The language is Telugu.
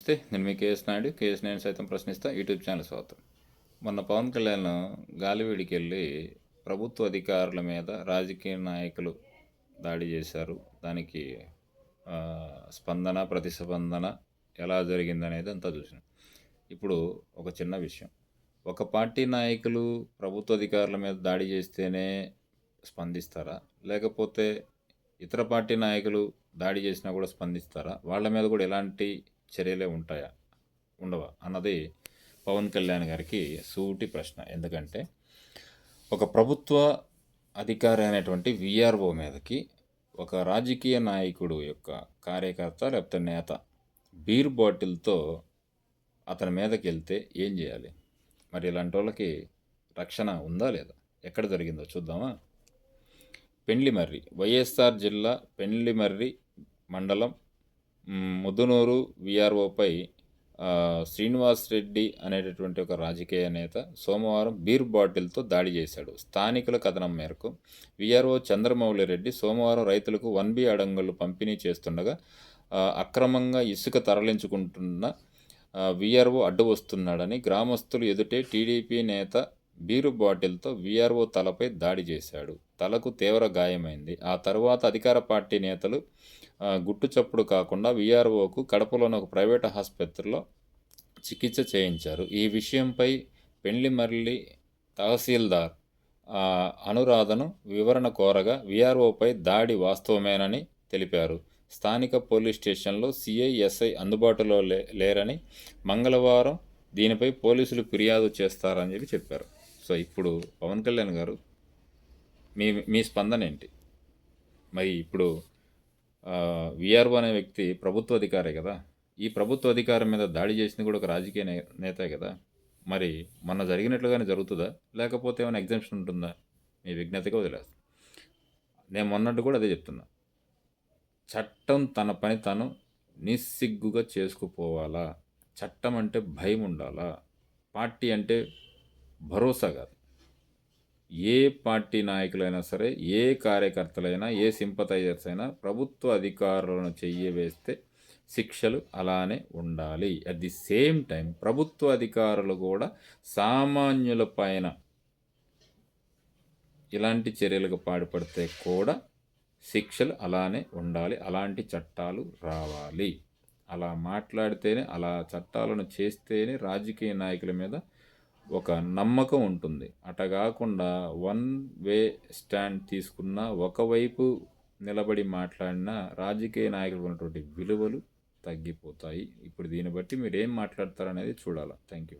నమస్తే నేను మీ కేఎస్ నాయుడు కేఎస్ నేను సైతం ప్రశ్నిస్తా యూట్యూబ్ ఛానల్ స్వాగతం. మొన్న పవన్ కళ్యాణ్ గాలివీడికి వెళ్ళి ప్రభుత్వ అధికారుల మీద రాజకీయ నాయకులు దాడి చేశారు. దానికి స్పందన ప్రతిస్పందన ఎలా జరిగిందనేది అంతా చూసినాం. ఇప్పుడు ఒక చిన్న విషయం. ఒక పార్టీ నాయకులు ప్రభుత్వ అధికారుల మీద దాడి చేస్తేనే స్పందిస్తారా? లేకపోతే ఇతర పార్టీ నాయకులు దాడి చేసినా కూడా స్పందిస్తారా? వాళ్ళ మీద కూడా ఎలాంటి చర్యలే ఉంటాయా? ఉండవా? అన్నది పవన్ కళ్యాణ్ గారికి సూటి ప్రశ్న. ఎందుకంటే ఒక ప్రభుత్వ అధికారి అయినటువంటి విఆర్ఓ మీదకి ఒక రాజకీయ నాయకుడు యొక్క కార్యకర్త లేకపోతే నేత బీర్ బాటిల్తో అతని మీదకి వెళ్తే ఏం చేయాలి? మరి ఇలాంటి వాళ్ళకి రక్షణ ఉందా లేదా? ఎక్కడ జరిగిందో చూద్దామా? పెండ్లిమర్రి వైఎస్ఆర్ జిల్లా పెండ్లిమర్రి మండలం ముద్దునూరు విఆర్ఓపై శ్రీనివాస్ రెడ్డి అనేటటువంటి ఒక రాజకీయ నేత సోమవారం బీర్ బాటిల్తో దాడి చేశాడు. స్థానికుల కథనం మేరకు విఆర్ఓ చంద్రమౌళి రెడ్డి సోమవారం రైతులకు వన్ బి అడంగులు పంపిణీ చేస్తుండగా అక్రమంగా ఇసుక తరలించుకుంటున్న విఆర్ఓ అడ్డు వస్తున్నాడని గ్రామస్తులు ఎదుటే టీడీపీ నేత బీరు బాటిల్తో విఆర్ఓ తలపై దాడి చేశాడు. తలకు తీవ్ర గాయమైంది. ఆ తరువాత అధికార పార్టీ నేతలు గుట్టు చప్పుడు కాకుండా విఆర్ఓకు కడపలోని ఒక ప్రైవేట్ ఆసుపత్రిలో చికిత్స చేయించారు. ఈ విషయంపై పెండ్లిమర్లి తహసీల్దార్ అనురాధను వివరణ కోరగా విఆర్ఓపై దాడి వాస్తవమేనని తెలిపారు. స్థానిక పోలీస్ స్టేషన్లో సిఐఎస్ఐ అందుబాటులో లే లేరని మంగళవారం దీనిపై పోలీసులు ఫిర్యాదు చేస్తారని చెప్పి చెప్పారు. సో ఇప్పుడు పవన్ కళ్యాణ్ గారు మీ మీ స్పందన ఏంటి? మరి ఇప్పుడు విఆర్ఓ అనే వ్యక్తి ప్రభుత్వ అధికారే కదా. ఈ ప్రభుత్వ అధికారం మీద దాడి చేసింది కూడా ఒక రాజకీయ నే నేతే కదా. మరి మొన్న జరిగినట్లుగానే జరుగుతుందా? లేకపోతే ఏమైనా ఎగ్జామ్షన్ ఉంటుందా? మీ విజ్ఞతగా వదిలేస్తాను నేను మొన్నట్టు కూడా అదే చెప్తున్నా. చట్టం తన పని తను నిస్సిగ్గుగా చేసుకుపోవాలా? చట్టం అంటే భయం ఉండాలా? పార్టీ అంటే భరోసా కాదు. ఏ పార్టీ నాయకులైనా సరే ఏ కార్యకర్తలైనా ఏ సింపతైజర్స్ అయినా ప్రభుత్వ అధికారులను చెయ్యి వేస్తే శిక్షలు అలానే ఉండాలి. అట్ ది సేమ్ టైం ప్రభుత్వ అధికారులు కూడా సామాన్యుల పైన ఇలాంటి చర్యలకు పాడుపడితే కూడా శిక్షలు అలానే ఉండాలి. అలాంటి చట్టాలు రావాలి. అలా మాట్లాడితేనే అలా చట్టాలను చేస్తేనే రాజకీయ నాయకుల మీద ఒక నమ్మకం ఉంటుంది. అట కాకుండా వన్ వే స్టాండ్ తీసుకున్న ఒకవైపు నిలబడి మాట్లాడిన రాజకీయ నాయకులు ఉన్నటువంటి విలువలు తగ్గిపోతాయి. ఇప్పుడు దీన్ని బట్టి మీరు ఏం మాట్లాడతారనేది చూడాలి. Thank you